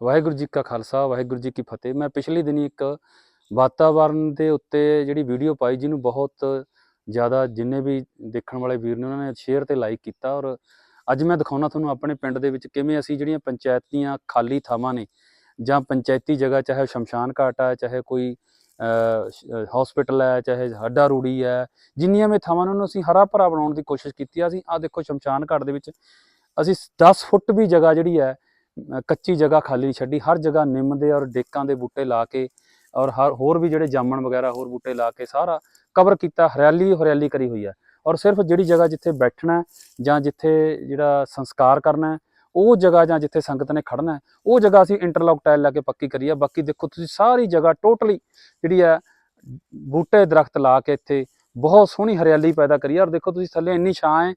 ਵਾਹਿਗੁਰੂ ਜੀ ਕਾ ਖਾਲਸਾ, ਵਾਹਿਗੁਰੂ ਜੀ ਕੀ ਫਤਿਹ। ਮੈਂ ਪਿਛਲੇ ਦਿਨੀ ਇੱਕ ਵਾਤਾਵਰਣ ਦੇ ਉੱਤੇ ਜਿਹੜੀ ਵੀਡੀਓ ਪਾਈ, ਜਿਹਨੂੰ ਬਹੁਤ ਜ਼ਿਆਦਾ ਜਿੰਨੇ ਵੀ ਦੇਖਣ ਵਾਲੇ ਵੀਰ ਨੇ, ਉਹਨਾਂ ਨੇ ਸ਼ੇਅਰ ਤੇ ਲਾਈਕ ਕੀਤਾ ਔਰ ਅੱਜ ਮੈਂ ਦਿਖਾਉਣਾ ਤੁਹਾਨੂੰ ਆਪਣੇ ਪਿੰਡ ਦੇ ਵਿੱਚ ਕਿਵੇਂ ਅਸੀਂ ਜਿਹੜੀਆਂ ਪੰਚਾਇਤ ਦੀਆਂ ਖਾਲੀ ਥਾਵਾਂ ਨੇ ਜਾਂ ਪੰਚਾਇਤੀ ਜਗ੍ਹਾ, ਚਾਹੇ ਸ਼ਮਸ਼ਾਨ ਘਾਟ ਹੈ ਚਾਹੇ ਕੋਈ ਹਸਪੀਟਲ ਹੈ ਚਾਹੇ ਹੱਡਾ ਰੂੜੀ ਹੈ ਜਿੰਨੀਆਂ ਵੀ ਥਾਵਾਂ ਨੇ, ਉਹਨੂੰ ਅਸੀਂ ਹਰਾ ਭਰਾ ਬਣਾਉਣ ਦੀ ਕੋਸ਼ਿਸ਼ ਕੀਤੀ ਆ। ਅਸੀਂ ਆ ਦੇਖੋ ਸ਼ਮਸ਼ਾਨ ਘਾਟ ਦੇ ਵਿੱਚ ਅਸੀਂ 10 ਫੁੱਟ ਵੀ ਜਗ੍ਹਾ ਜਿਹੜੀ ਹੈ ਕੱਚੀ ਜਗ੍ਹਾ ਖਾਲੀ ਛੱਡੀ, ਹਰ ਜਗ੍ਹਾ ਨਿੰਮ ਦੇ ਔਰ ਡੇਕਾਂ ਦੇ ਬੂਟੇ ਲਾ ਕੇ ਔਰ ਹਰ ਹੋਰ ਵੀ ਜਿਹੜੇ ਜਾਮਣ ਵਗੈਰਾ ਹੋਰ ਬੂਟੇ ਲਾ ਕੇ ਸਾਰਾ ਕਵਰ ਕੀਤਾ, ਹਰਿਆਲੀ ਹਰਿਆਲੀ ਕਰੀ ਹੋਈ ਹੈ। ਔਰ ਸਿਰਫ ਜਿਹੜੀ ਜਗ੍ਹਾ ਜਿੱਥੇ ਬੈਠਣਾ ਜਾਂ ਜਿੱਥੇ ਜਿਹੜਾ ਸੰਸਕਾਰ ਕਰਨਾ ਉਹ ਜਗ੍ਹਾ ਜਾਂ ਜਿੱਥੇ ਸੰਗਤ ਨੇ ਖੜਨਾ ਉਹ ਜਗ੍ਹਾ ਅਸੀਂ ਇੰਟਰਲੌਕ ਟਾਇਲ ਲਾ ਕੇ ਪੱਕੀ ਕਰੀ ਆ ਬਾਕੀ ਦੇਖੋ ਤੁਸੀਂ ਸਾਰੀ ਜਗ੍ਹਾ ਟੋਟਲੀ ਜਿਹੜੀ ਹੈ ਬੂਟੇ ਦਰਖਤ ਲਾ ਕੇ ਇੱਥੇ ਬਹੁਤ ਸੋਹਣੀ ਹਰਿਆਲੀ ਪੈਦਾ ਕਰੀ ਆ ਔਰ ਦੇਖੋ ਤੁਸੀਂ ਥੱਲੇ ਇੰਨੀ ਛਾਂ ਹੈ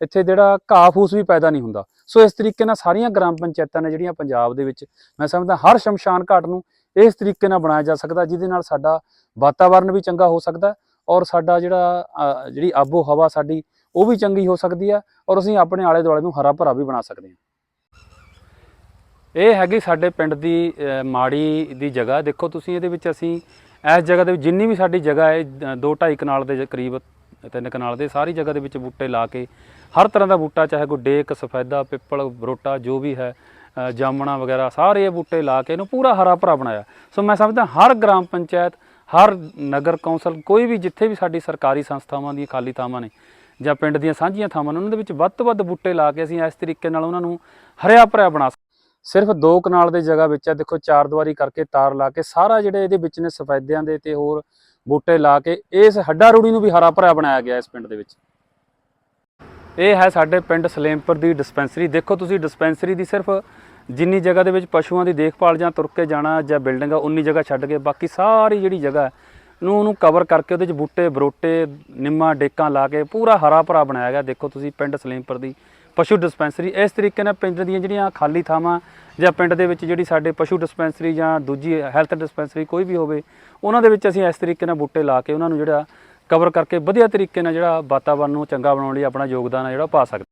ਇੱਥੇ ਜਿਹੜਾ ਘਾਹ ਫੂਸ ਵੀ ਪੈਦਾ ਨਹੀਂ ਹੁੰਦਾ। ਸੋ ਇਸ ਤਰੀਕੇ ਨਾਲ ਸਾਰੀਆਂ ਗ੍ਰਾਮ ਪੰਚਾਇਤਾਂ ਨੇ ਜਿਹੜੀਆਂ ਪੰਜਾਬ ਦੇ ਵਿੱਚ, ਮੈਂ ਸਮਝਦਾ ਹਰ ਸ਼ਮਸ਼ਾਨ ਘਾਟ ਨੂੰ ਇਸ ਤਰੀਕੇ ਨਾਲ ਬਣਾਇਆ ਜਾ ਸਕਦਾ, ਜਿਹਦੇ ਨਾਲ ਸਾਡਾ ਵਾਤਾਵਰਣ ਵੀ ਚੰਗਾ ਹੋ ਸਕਦਾ ਔਰ ਸਾਡਾ ਜਿਹੜਾ ਜਿਹੜੀ ਆਬੋ ਹਵਾ ਸਾਡੀ, ਉਹ ਵੀ ਚੰਗੀ ਹੋ ਸਕਦੀ ਹੈ ਔਰ ਅਸੀਂ ਆਪਣੇ ਆਲੇ ਦੁਆਲੇ ਨੂੰ ਹਰਾ ਭਰਾ ਵੀ ਬਣਾ ਸਕਦੇ ਹਾਂ ਇਹ ਹੈਗੀ ਸਾਡੇ ਪਿੰਡ ਦੀ ਮਾੜੀ ਦੀ ਜਗ੍ਹਾ। ਦੇਖੋ ਤੁਸੀਂ ਇਹਦੇ ਵਿੱਚ ਅਸੀਂ, ਇਸ ਜਗ੍ਹਾ ਦੇ ਵਿੱਚ ਜਿੰਨੀ ਵੀ ਸਾਡੀ ਜਗ੍ਹਾ ਹੈ 2.5 ਕਨਾਲ ਦੇ ਕਰੀਬ ਤਿੰਨ ਕਨਾਲ ਦੇ, ਸਾਰੀ ਜਗ੍ਹਾ ਦੇ ਵਿੱਚ ਬੂਟੇ ਲਾ ਕੇ, ਹਰ ਤਰ੍ਹਾਂ ਦਾ ਬੂਟਾ, ਚਾਹੇ ਕੋਈ ਡੇਕ, ਸਫੈਦਾ, ਪਿੱਪਲ, ਬਰੋਟਾ, ਜੋ ਵੀ ਹੈ ਜਾਮਣਾ ਵਗੈਰਾ, ਸਾਰੇ ਇਹ ਬੂਟੇ ਲਾ ਕੇ ਇਹਨੂੰ ਪੂਰਾ ਹਰਾ ਭਰਾ ਬਣਾਇਆ। ਸੋ ਮੈਂ ਸਮਝਦਾ ਹਰ ਗ੍ਰਾਮ ਪੰਚਾਇਤ, ਹਰ ਨਗਰ ਕੌਂਸਲ, ਕੋਈ ਵੀ ਜਿੱਥੇ ਵੀ ਸਾਡੀ ਸਰਕਾਰੀ ਸੰਸਥਾਵਾਂ ਦੀਆਂ ਖਾਲੀ ਥਾਵਾਂ ਨੇ, ਜਾਂ ਪਿੰਡ ਦੀਆਂ ਸਾਂਝੀਆਂ ਥਾਵਾਂ ਨੇ, ਉਹਨਾਂ ਦੇ ਵਿੱਚ ਵੱਧ ਤੋਂ ਵੱਧ ਬੂਟੇ ਲਾ ਕੇ ਅਸੀਂ ਇਸ ਤਰੀਕੇ ਨਾਲ ਉਹਨਾਂ ਨੂੰ ਹਰਿਆ ਭਰਿਆ ਬਣਾ ਸਿਰਫ ਦੋ ਕਨਾਲ ਦੇ ਜਗ੍ਹਾ ਵਿੱਚ ਹੈ, ਦੇਖੋ, ਚਾਰ ਦੀਵਾਰੀ ਕਰਕੇ ਤਾਰ ਲਾ ਕੇ ਸਾਰਾ ਜਿਹੜੇ ਇਹਦੇ ਵਿੱਚ ਨੇ ਸਫੈਦਿਆਂ ਦੇ ਤੇ ਹੋਰ ਬੂਟੇ ਲਾ ਕੇ, ਇਸ ਹੱਡਾ ਰੂੜੀ ਨੂੰ ਵੀ ਹਰਾ ਭਰਾ ਬਣਾਇਆ ਗਿਆ ਇਸ ਪਿੰਡ ਦੇ ਵਿੱਚ। ਇਹ ਹੈ ਸਾਡੇ ਪਿੰਡ ਸਲੇਮਪੁਰ ਦੀ ਡਿਸਪੈਂਸਰੀ। ਦੇਖੋ ਤੁਸੀਂ ਡਿਸਪੈਂਸਰੀ ਦੀ ਸਿਰਫ ਜਿੰਨੀ ਜਗ੍ਹਾ ਦੇ ਵਿੱਚ ਪਸ਼ੂਆਂ ਦੀ ਦੇਖਭਾਲ ਜਾਂ ਤੁਰ ਕੇ ਜਾਣਾ ਜਾਂ ਬਿਲਡਿੰਗ ਆ, ਉਨੀ ਜਗ੍ਹਾ ਛੱਡ ਕੇ ਬਾਕੀ ਸਾਰੀ ਜਿਹੜੀ ਜਗ੍ਹਾ ਹੈ, ਨੂੰ ਉਹਨੂੰ ਕਵਰ ਕਰਕੇ ਉਹਦੇ ਵਿੱਚ ਬੂਟੇ, ਬਰੋਟੇ, ਨਿੰਮਾ, ਡੇਕਾਂ ਲਾ ਕੇ ਪੂਰਾ ਹਰਾ ਭਰਾ ਬਣਾਇਆ ਗਿਆ। ਦੇਖੋ ਤੁਸੀਂ ਪਿੰਡ ਸਲੇਮਪੁਰ ਦੀ ਪਸ਼ੂ ਡਿਸਪੈਂਸਰੀ। ਇਸ ਤਰੀਕੇ ਨਾਲ ਪਿੰਡ ਦੀਆਂ ਜਿਹੜੀਆਂ ਖਾਲੀ ਥਾਵਾਂ ਜਾਂ ਪਿੰਡ ਦੇ ਵਿੱਚ ਜਿਹੜੀ ਸਾਡੇ ਪਸ਼ੂ ਡਿਸਪੈਂਸਰੀ ਜਾਂ ਦੂਜੀ ਹੈਲਥ ਡਿਸਪੈਂਸਰੀ ਕੋਈ ਵੀ ਹੋਵੇ, ਉਹਨਾਂ ਦੇ ਵਿੱਚ ਅਸੀਂ ਇਸ ਤਰੀਕੇ ਨਾਲ ਬੂਟੇ ਲਾ ਕੇ ਉਹਨਾਂ ਨੂੰ ਜਿਹੜਾ ਕਵਰ ਕਰਕੇ ਵਧੀਆ ਤਰੀਕੇ ਨਾਲ ਜਿਹੜਾ ਵਾਤਾਵਰਨ ਨੂੰ ਚੰਗਾ ਬਣਾਉਣ ਲਈ ਆਪਣਾ ਯੋਗਦਾਨ ਹੈ ਜਿਹੜਾ ਪਾ ਸਕਦੇ